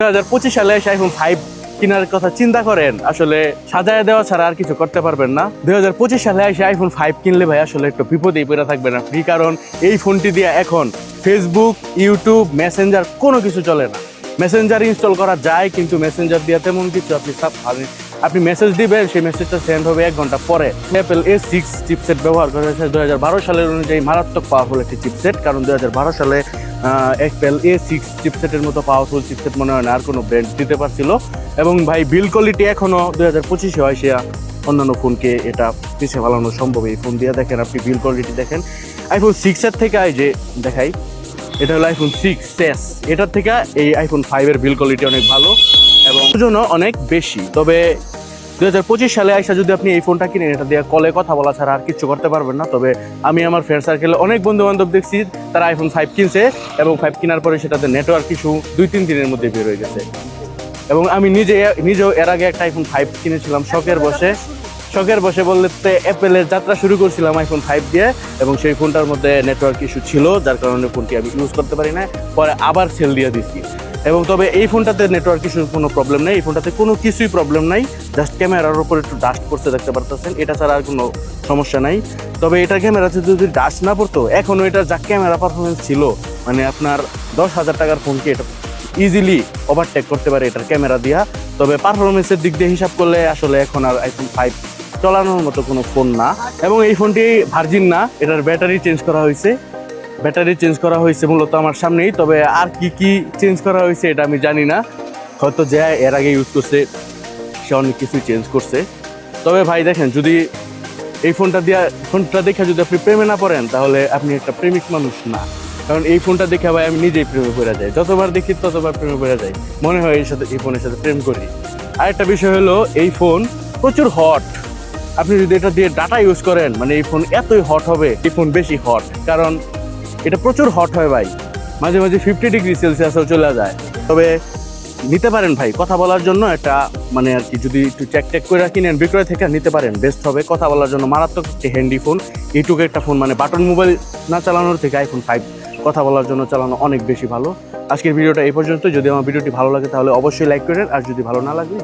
দু হাজার পঁচিশ সালে এসে আইফোন ফাইভ কেনার কথা চিন্তা করেন, আসলে সাজায় দেওয়া ছাড়া আর কিছু করতে পারবেন না। দুই হাজার পঁচিশ সালে এসে আইফোন ফাইভ কিনলে ভাই আসলে একটু বিপদেই পড়ে থাকবে না ফ্রি কারণ এই ফোনটি দিয়ে এখন ফেসবুক ইউটিউব মেসেঞ্জার কোনো কিছু চলে না। মেসেঞ্জার ইনস্টল করা যায়, কিন্তু মেসেঞ্জার দিয়ে তেমন কিছু আপনি সাব- আপনি- আপনি মেসেজ দিবেন, সেই মেসেজটা সেন্ড হবে এক ঘণ্টা পরে। অ্যাপেল এ সিক্স চিপসেট ব্যবহার দু হাজার বারো সালের অনুযায়ী মারাত্মক পাওয়ারফুল একটি চিপসেট কারণ দু সালে অ্যাপেল এ সিক্স চিপসেটের মতো পাওয়ারফুল চিপসেট মনে হয় না, আর কোনো ব্র্যান্ড দিতে পারছিল। এবং ভাই বিল কোয়ালিটি এখনও দু হাজার পঁচিশে হয় সে অন্যান্য ফোনকে এটা পিছিয়ে ফেলানো সম্ভব। এই ফোন দিয়ে দেখেন আপনি বিল কোয়ালিটি দেখেন। আইফোন সিক্সের থেকে এই যে দেখাই, এটা হলো আইফোন সিক্স এস এটার থেকে এই আইফোন ফাইভের বিল কোয়ালিটি অনেক ভালো এবং জন্য অনেক বেশি। তবে দু হাজার পঁচিশ সালে আইসা যদি আপনি এই ফোনটা কিনেন, এটা দিয়ে কলে কথা বলা ছাড়া আর কিছু করতে পারবেন না। তবে আমি আমার ফ্রেন্ড সার্কেলে অনেক বন্ধু বান্ধব দেখছি, তারা আইফোন ফাইভ কিনছে এবং ফাইভ কেনার পরে সেটাতে নেটওয়ার্ক ইস্যু দুই তিন দিনের মধ্যে বের হয়ে গেছে। এবং আমি নিজে, নিজেও এর আগে একটা আইফোন ফাইভ কিনেছিলাম শখের বসে। শখের বসে বলতে অ্যাপেলের যাত্রা শুরু করছিলাম আইফোন ফাইভ দিয়ে এবং সেই ফোনটার মধ্যে নেটওয়ার্ক ইস্যু ছিল, যার কারণে ফোনটি আমি ইউজ করতে পারি না পরে আবার সেল দিয়ে দিচ্ছি এবং তবে এই ফোনটাতে নেটওয়ার্ক ইস্যুর কোনো প্রবলেম নেই। এই ফোনটাতে কোনো কিছুই প্রবলেম নাই। জাস্ট ক্যামেরার উপর একটু ডাস্ট পড়তে দেখতে পারতেছেন। এটা ছাড়া আর কোনো সমস্যা নাই। তবে এটা ক্যামেরাতে যদি ডাস্ট না পড়তো এখনও এটা যা ক্যামেরা পারফরমেন্স ছিল মানে আপনার দশ হাজার টাকার ফোনকে এটা ইজিলি ওভারটেক করতে পারে এটার ক্যামেরা দিয়া। তবে পারফরমেন্সের দিক দিয়ে হিসাব করলে আসলে এখন আর আইফোন ফাইভ চলানোর মতো কোনো ফোন না। এবং এই ফোনটি ভার্জিন না, এটার ব্যাটারি চেঞ্জ করা হয়েছে। ব্যাটারি চেঞ্জ করা হয়েছে মূলত আমার সামনেই, তবে আর কি কি চেঞ্জ করা হয়েছে এটা আমি জানি না। হয়তো যে এর আগে ইউজ করছে, সে অনেক কিছুই চেঞ্জ করছে। তবে ভাই দেখেন, যদি এই ফোনটা দিয়া ফোনটা দেখে যদি আপনি প্রেমে না পড়েন, তাহলে আপনি একটা প্রেমিক মানুষ না। কারণ এই ফোনটা দেখে ভাই আমি নিজেই প্রেমে পড়ে যাই। যতবার দেখি ততবার প্রেমে পড়ে যাই। মনে হয় এই সাথে এই ফোনের সাথে প্রেম করি। আরেকটা বিষয় হলো, এই ফোন প্রচুর হট আপনি যদি এটা দিয়ে ডাটা ইউজ করেন মানে এই ফোন এতই হট হবে, এই ফোন বেশি হট কারণ এটা প্রচুর হট হয় ভাই। মাঝে মাঝে ফিফটি ডিগ্রি সেলসিয়াসও চলে যায়। তবে নিতে পারেন ভাই, কথা বলার জন্য এটা মানে আর কি যদি একটু চেক টেক করে কিনেন, বিক্রয় থেকে নিতে পারেন বেস্ট হবে। কথা বলার জন্য মারাত্মক একটি হ্যান্ডি ফোন এইটুকু একটা ফোন মানে বাটন মোবাইল না চালানোর থেকে আইফোন ফাইভ কথা বলার জন্য চালানো অনেক বেশি ভালো। আজকের ভিডিওটা এই পর্যন্ত যদি আমার ভিডিওটি ভালো লাগে তাহলে অবশ্যই লাইক করেন, আর যদি ভালো না লাগে